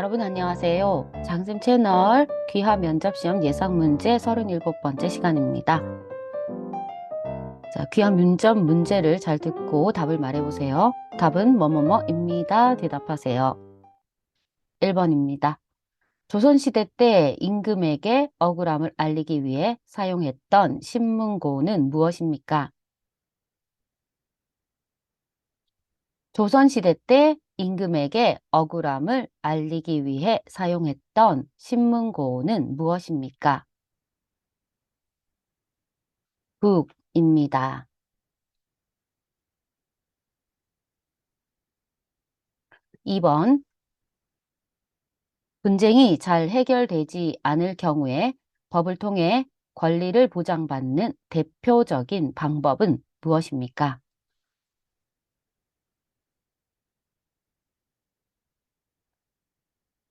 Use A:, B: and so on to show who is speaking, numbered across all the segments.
A: 여러분 안녕하세요. 장쌤 채널 귀화 면접시험 예상 문제 37번째 시간입니다. 자, 귀화 면접 문제를 잘 듣고 답을 말해보세요. 답은 뭐뭐뭐입니다. 대답하세요. 1번입니다. 조선시대 때 임금에게 억울함을 알리기 위해 사용했던 신문고는 무엇입니까? 조선시대 때 임금에게 억울함을 알리기 위해 사용했던 신문고는 무엇입니까? 북입니다. 2번 분쟁이 잘 해결되지 않을 경우에 법을 통해 권리를 보장받는 대표적인 방법은 무엇입니까?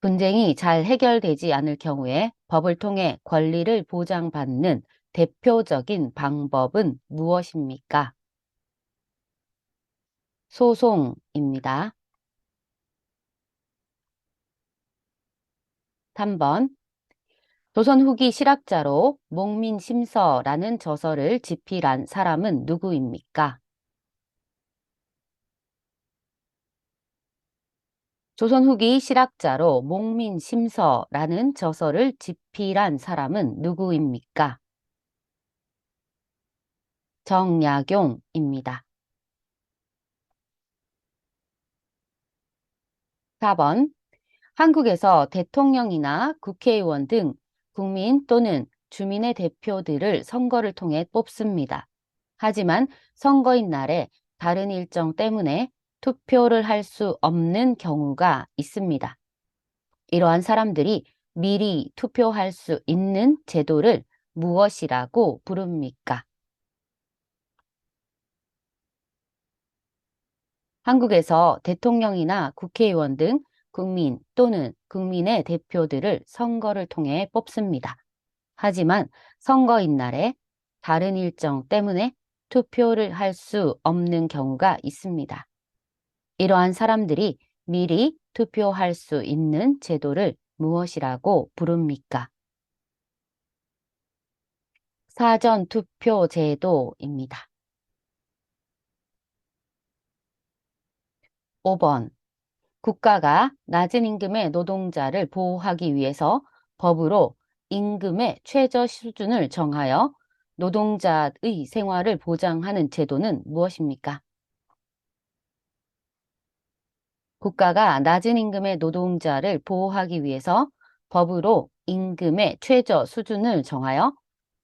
A: 분쟁이 잘 해결되지 않을 경우에 법을 통해 권리를 보장받는 대표적인 방법은 무엇입니까? 소송입니다. 3번 조선 후기 실학자로 목민심서라는 저서를 집필한 사람은 누구입니까? 조선 후기 실학자로 목민심서라는 저서를 집필한 사람은 누구입니까? 정약용입니다. 4번 한국에서 대통령이나 국회의원 등 국민 또는 주민의 대표들을 선거를 통해 뽑습니다. 하지만 선거인 날에 다른 일정 때문에 투표를 할 수 없는 경우가 있습니다. 이러한 사람들이 미리 투표할 수 있는 제도를 무엇이라고 부릅니까? 한국에서 대통령이나 국회의원 등 국민 또는 국민의 대표들을 선거를 통해 뽑습니다. 하지만 선거인 날에 다른 일정 때문에 투표를 할 수 없는 경우가 있습니다. 이러한 사람들이 미리 투표할 수 있는 제도를 무엇이라고 부릅니까? 사전 투표 제도입니다. 5번 국가가 낮은 임금의 노동자를 보호하기 위해서 법으로 임금의 최저 수준을 정하여 노동자의 생활을 보장하는 제도는 무엇입니까? 국가가 낮은 임금의 노동자를 보호하기 위해서 법으로 임금의 최저 수준을 정하여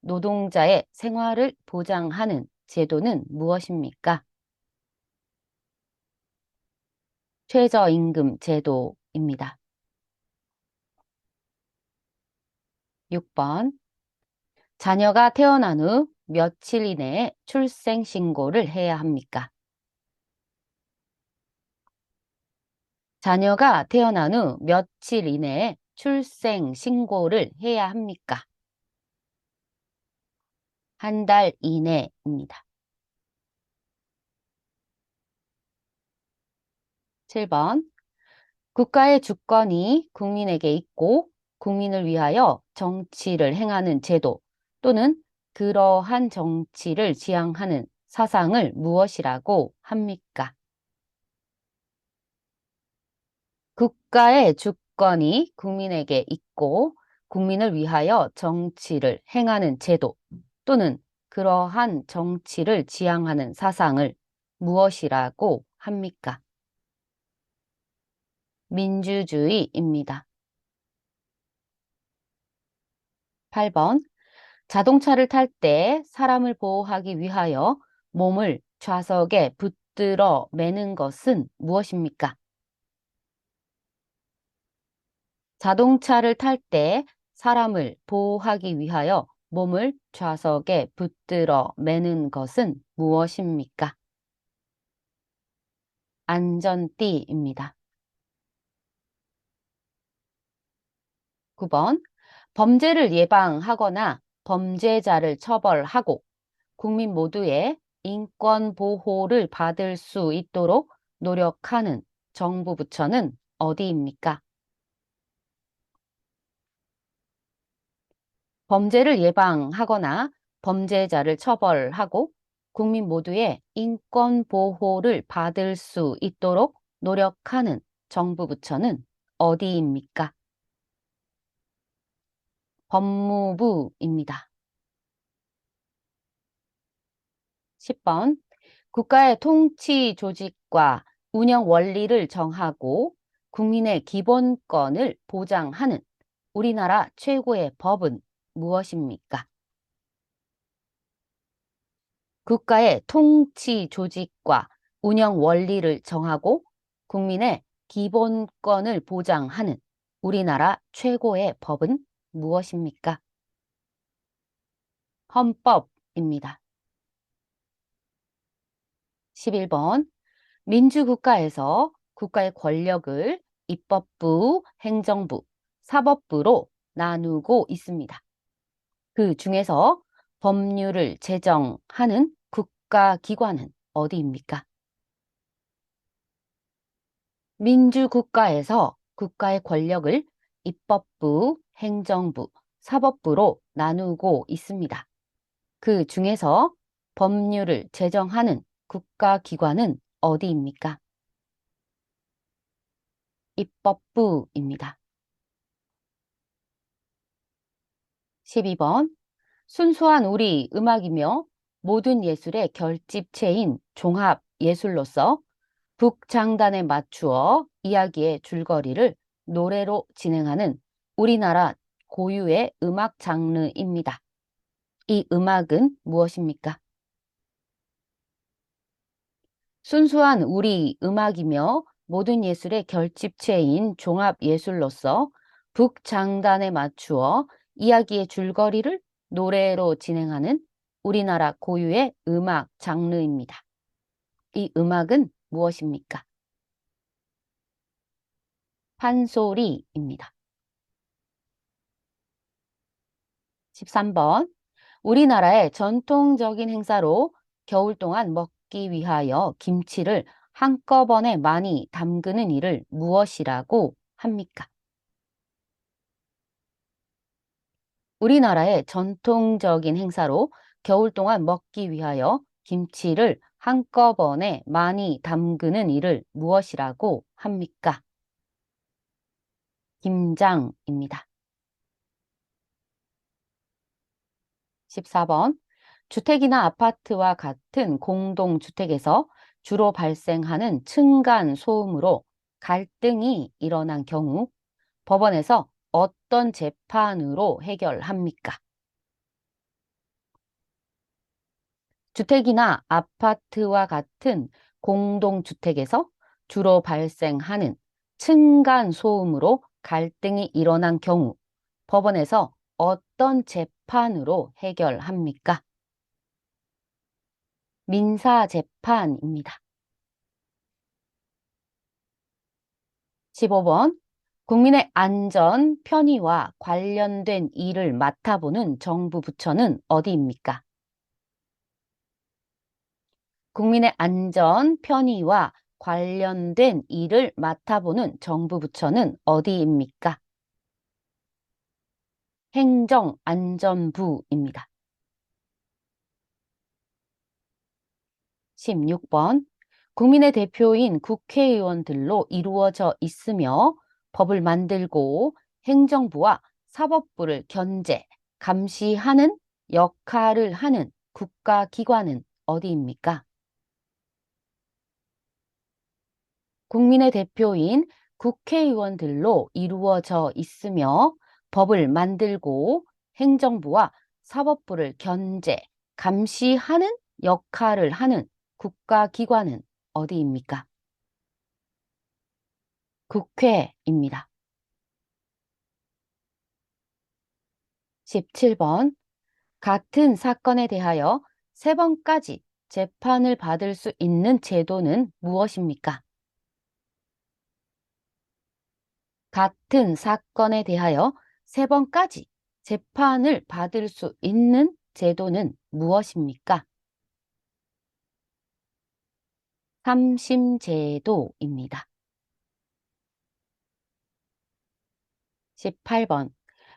A: 노동자의 생활을 보장하는 제도는 무엇입니까? 최저임금 제도입니다. 6번 자녀가 태어난 후 며칠 이내에 출생신고를 해야 합니까? 자녀가 태어난 후 며칠 이내에 출생 신고를 해야 합니까? 한 달 이내입니다. 7번 국가의 주권이 국민에게 있고 국민을 위하여 정치를 행하는 제도 또는 그러한 정치를 지향하는 사상을 무엇이라고 합니까? 국가의 주권이 국민에게 있고 국민을 위하여 정치를 행하는 제도 또는 그러한 정치를 지향하는 사상을 무엇이라고 합니까? 민주주의입니다. 8번 자동차를 탈 때 사람을 보호하기 위하여 몸을 좌석에 붙들어 매는 것은 무엇입니까? 자동차를 탈 때 사람을 보호하기 위하여 몸을 좌석에 붙들어 매는 것은 무엇입니까? 안전띠입니다. 9번 범죄를 예방하거나 범죄자를 처벌하고 국민 모두의 인권 보호를 받을 수 있도록 노력하는 정부 부처는 어디입니까? 범죄를 예방하거나 범죄자를 처벌하고 국민 모두의 인권 보호를 받을 수 있도록 노력하는 정부 부처는 어디입니까? 법무부입니다. 10번 국가의 통치 조직과 운영 원리를 정하고 국민의 기본권을 보장하는 우리나라 최고의 법은 무엇입니까? 국가의 통치 조직과 운영 원리를 정하고 국민의 기본권을 보장하는 우리나라 최고의 법은 무엇입니까? 헌법입니다. 11번 민주국가에서 국가의 권력을 입법부, 행정부, 사법부로 나누고 있습니다. 그 중에서 법률을 제정하는 국가기관은 어디입니까? 민주국가에서 국가의 권력을 입법부, 행정부, 사법부로 나누고 있습니다. 그 중에서 법률을 제정하는 국가기관은 어디입니까? 입법부입니다. 12번 순수한 우리 음악이며 모든 예술의 결집체인 종합 예술로서 북장단에 맞추어 이야기의 줄거리를 노래로 진행하는 우리나라 고유의 음악 장르입니다. 이 음악은 무엇입니까? 순수한 우리 음악이며 모든 예술의 결집체인 종합 예술로서 북장단에 맞추어 이야기의 줄거리를 노래로 진행하는 우리나라 고유의 음악 장르입니다. 이 음악은 무엇입니까? 판소리입니다. 13번 우리나라의 전통적인 행사로 겨울 동안 먹기 위하여 김치를 한꺼번에 많이 담그는 일을 무엇이라고 합니까? 우리나라의 전통적인 행사로 겨울 동안 먹기 위하여 김치를 한꺼번에 많이 담그는 일을 무엇이라고 합니까? 김장입니다. 14번 주택이나 아파트와 같은 공동주택에서 주로 발생하는 층간 소음으로 갈등이 일어난 경우 법원에서 어떤 재판으로 해결합니까? 주택이나 아파트와 같은 공동주택에서 주로 발생하는 층간 소음으로 갈등이 일어난 경우 법원에서 어떤 재판으로 해결합니까? 민사재판입니다. 15번 국민의 안전, 편의와 관련된 일을 맡아보는 정부 부처는 어디입니까? 국민의 안전, 편의와 관련된 일을 맡아보는 정부 부처는 어디입니까? 행정안전부입니다. 16번 국민의 대표인 국회의원들로 이루어져 있으며 법을 만들고 행정부와 사법부를 견제, 감시하는 역할을 하는 국가기관은 어디입니까? 국민의 대표인 국회의원들로 이루어져 있으며 법을 만들고 행정부와 사법부를 견제, 감시하는 역할을 하는 국가기관은 어디입니까? 국회입니다. 17번 같은 사건에 대하여 세 번까지 재판을 받을 수 있는 제도는 무엇입니까? 같은 사건에 대하여 세 번까지 재판을 받을 수 있는 제도는 무엇입니까? 삼심제도입니다. 18번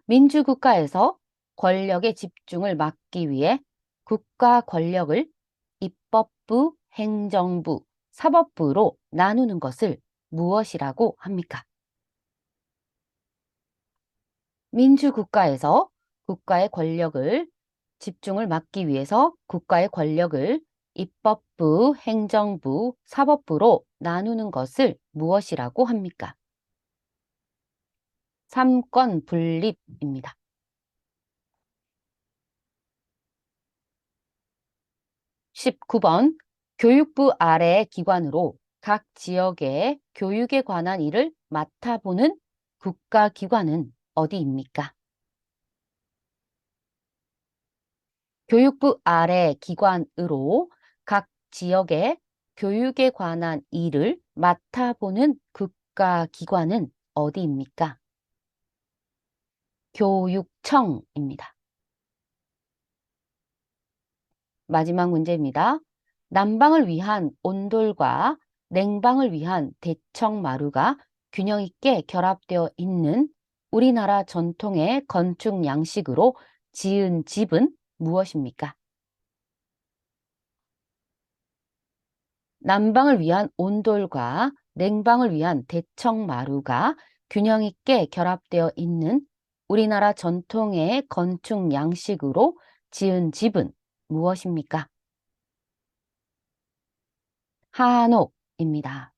A: 민주국가에서 권력의 집중을 막기 위해 국가 권력을 입법부, 행정부, 사법부로 나누는 것을 무엇이라고 합니까? 민주국가에서 국가의 권력을 집중을 막기 위해서 국가의 권력을 입법부, 행정부, 사법부로 나누는 것을 무엇이라고 합니까? 삼권 분립입니다. 19번 교육부 아래의 기관으로 각 지역의 교육에 관한 일을 맡아보는 국가기관은 어디입니까? 교육부 아래 기관으로 각 지역의 교육에 관한 일을 맡아보는 국가기관은 어디입니까? 교육청입니다. 마지막 문제입니다. 난방을 위한 온돌과 냉방을 위한 대청 마루가 균형 있게 결합되어 있는 우리나라 전통의 건축 양식으로 지은 집은 무엇입니까? 난방을 위한 온돌과 냉방을 위한 대청 마루가 균형 있게 결합되어 있는 우리나라 전통의 건축 양식으로 지은 집은 무엇입니까? 한옥입니다.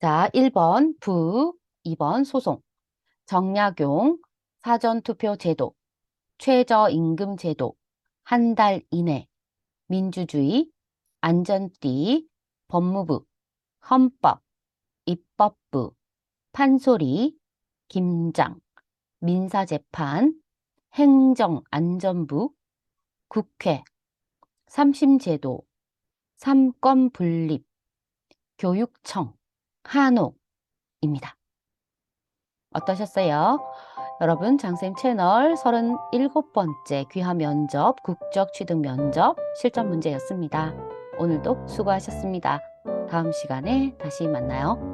A: 자, 1번 부, 2번 소송, 정약용, 사전투표 제도, 최저임금 제도, 한 달 이내, 민주주의, 안전띠, 법무부, 헌법, 입법부, 판소리, 김장, 민사재판, 행정안전부, 국회, 삼심제도, 삼권분립, 교육청, 한옥입니다. 어떠셨어요? 여러분 장쌤 채널 37번째 귀화 면접, 국적 취득 면접 실전 문제였습니다. 오늘도 수고하셨습니다. 다음 시간에 다시 만나요.